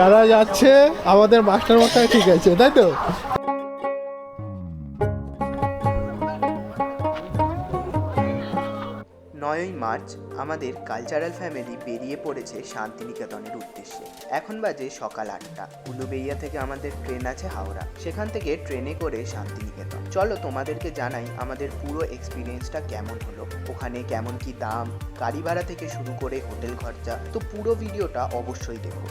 যারা যাচ্ছে, আমাদের মাস্টার মশাই ঠিক আছে, তাই তো? নয়ই মার্চ আমাদের কালচারাল ফ্যামিলি বেরিয়ে পড়েছে শান্তিনিকেতনের উদ্দেশ্যে। এখন বাজে সকাল আটটা। উলুবেইয়া থেকে আমাদের ট্রেন আছে হাওড়া। সেখান থেকে ট্রেনে করে শান্তিনিকেতন। চলো তোমাদেরকে জানাই আমাদের পুরো এক্সপিরিয়েন্সটা কেমন হলো? ওখানে কেমন কি দাম? গাড়ি ভাড়া থেকে শুরু করে হোটেল খরচা। তো পুরো ভিডিওটা অবশ্যই দেখো।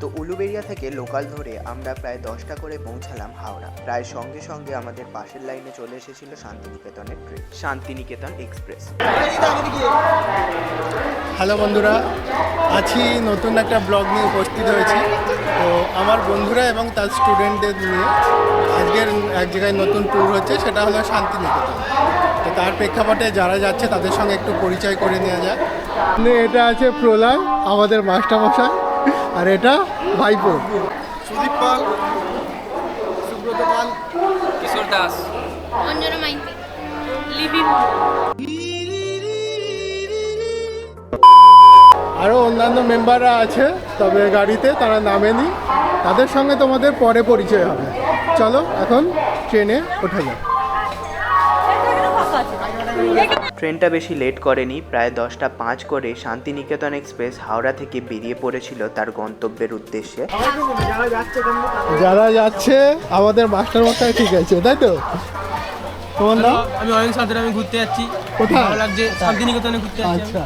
তো উলুবেড়িয়া থেকে লোকাল ধরে আমরা প্রায় দশটা করে পৌঁছালাম হাওড়া। প্রায় সঙ্গে সঙ্গে আমাদের পাশের লাইনে চলে এসেছিল শান্তিনিকেতনের ট্রেন। শান্তিনিকেতন এক্সপ্রেস। হ্যালো বন্ধুরা আছি নতুন একটা ব্লগ নিয়ে উপস্থিত হয়েছি। তো আমার বন্ধুরা এবং তার স্টুডেন্টদের নিয়ে আজকের এক জায়গায় নতুন ট্যুর হচ্ছে সেটা হলো শান্তিনিকেতন। তো তার প্রেক্ষাপটে যারা যাচ্ছে তাদের সঙ্গে একটু পরিচয় করে নেওয়া যাক। মানে এটা আছে প্রলয় আমাদের মাস্টারমশাই। আর এটা ভাইপো। সুদীপ পাল সুব্রত পাল কিশোর দাস। অঞ্জনা মাইতি লিপি আরও অন্যান্য মেম্বাররা আছে তবে গাড়িতে তারা নামেনি। তাদের সঙ্গে তোমাদের পরে পরিচয় হবে। চলো এখন ট্রেনে ওঠা যাক। ট্রেনটা বেশি লেট করেনি প্রায় দশটা পাঁচ করে শান্তিনিকেতন এক্সপ্রেস হাওড়া থেকে বেরিয়ে পড়েছিল তার গন্তব্যের উদ্দেশ্যে। যারা যাচ্ছে আমাদের মাস্টার মশাই ঠিক আছে তাই তো? তোমার নাম? আমি অয়ন সাঁতরে আমি ঘুরতে যাচ্ছি। কোথায়? ভালো লাগছে শান্তিনিকেতনে ঘুরতে যাচ্ছি আচ্ছা।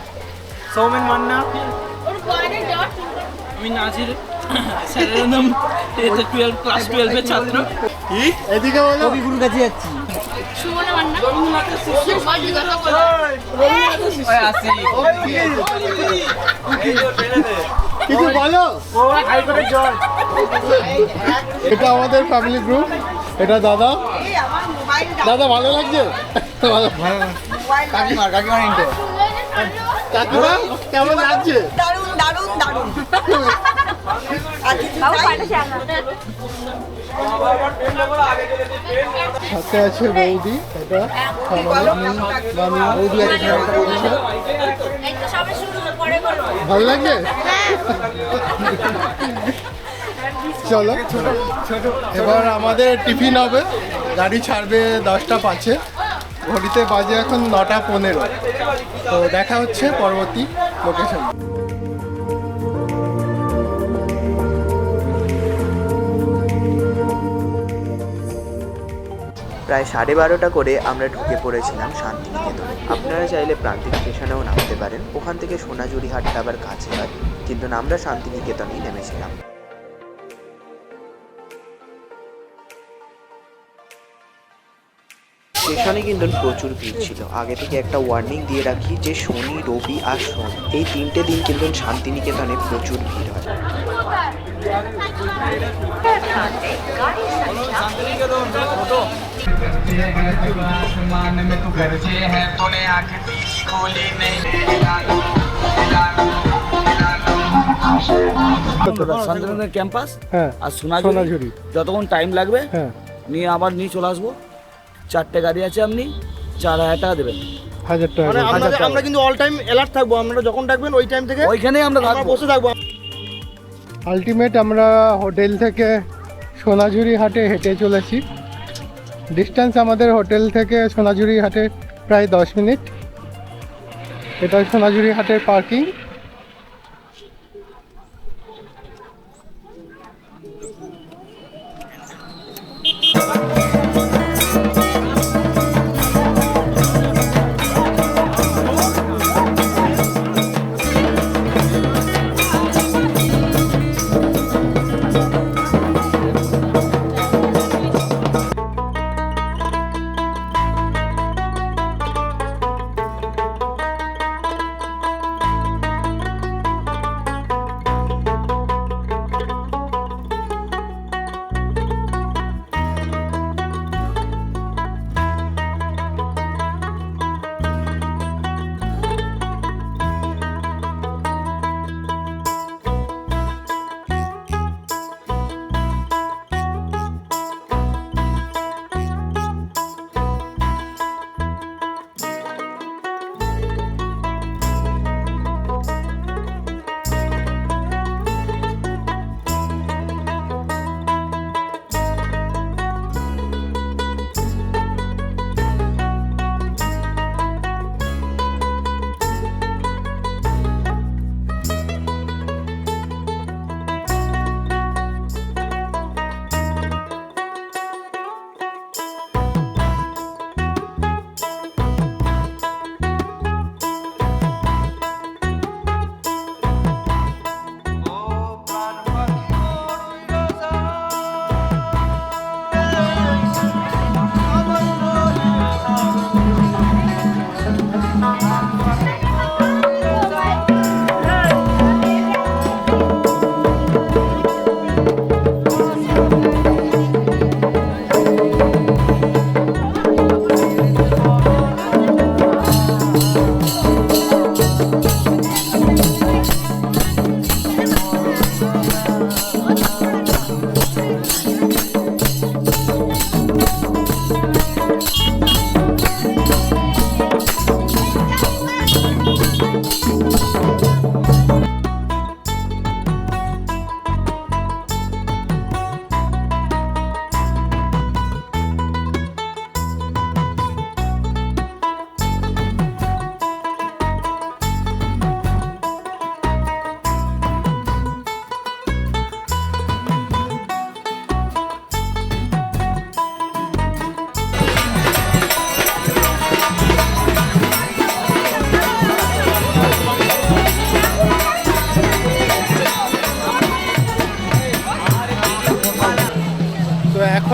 সৌমেন মান্না। আমি নাজির। স্যারের নাম টুয়েলভ ক্লাস টুয়েলভের ছাত্র। এদিকে বলো। কবিগুরুর কাছে যাচ্ছি। সুমনা মান্না সুমন জিজ্ঞাসা কিছু বলো? এটা আমাদের ফ্যামিলি গ্রুপ এটা দাদা। দাদা ভালো লাগছে? কাকিমার কাকিমার কাকিমা কেমন লাগছে? দারুণ দারুণ দারুণ? সাথে আছে বৌদি বৌদি ভালো লাগছে চলো, এবার আমাদের টিফিন হবে। গাড়ি ছাড়বে দশটা পাঁচে। ঘড়িতে বাজে এখন নটা পনেরো। তো দেখা হচ্ছে পরবর্তী লোকেশন প্রায় সাড়ে বারোটা করে আমরা ঢুকে পড়েছিলাম শান্তিনিকেতনে। আপনারা চাইলে প্রান্তিক স্টেশনেও নামতে পারেন। ওখান থেকে সোনাঝুরি হাটটা আবার কাছে হয়, কিন্তু আমরা শান্তিনিকেতনেই নেমেছিলাম। স্টেশনে কিন্তু প্রচুর ভিড় ছিল। আগে থেকে একটা ওয়ার্নিং দিয়ে রাখি যে শনি, রবি আর সোম এই তিনটে দিন কিন্তু শান্তিনিকেতনে প্রচুর ভিড় হয়। आसमान में तू गरजे है तूने आंख तीसी खोली नहीं मिला लो मिला लो मिला लो শান্তিনিকেতন ক্যাম্পাস হ্যাঁ আর সোনাঝুরি সোনাঝুরি যতক্ষণ টাইম লাগবে হ্যাঁ নিয়ে আবার নিয়ে চলে আসবো চারটে গাড়ি আছে আপনি চার হাজার টাকা দেবেন হাজার টাকা মানে হাজার আমরা টাকা আমরা কিন্তু অল টাইম অ্যালার্ট থাকবো আপনারা যখন ডাকবেন ওই টাইম থেকে ওইখানেই আমরা আমরা থাকবো বসে থাকবো আলটিমেট আমরা হোটেল থেকে সোনাঝুরি হাটে হেঁটে চলেছি ডিস্টেন্স আমাদের হোটেল থেকে সোনাঝুরি হাটে প্রায় দশ মিনিট। এটা সোনাঝুরি হাটের পার্কিং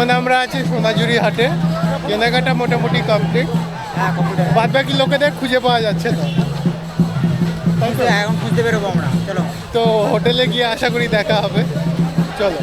এখন আমরা আছি সোনাঝুরি হাটে। কেনাকাটা মোটামুটি কমপ্লিট হ্যাঁ বাদ বাকি লোকেদের খুঁজে পাওয়া যাচ্ছে না তো? এখন খুঁজতে বেরোবো আমরা। চলো। তো হোটেলে গিয়ে আশা করি দেখা হবে। চলো।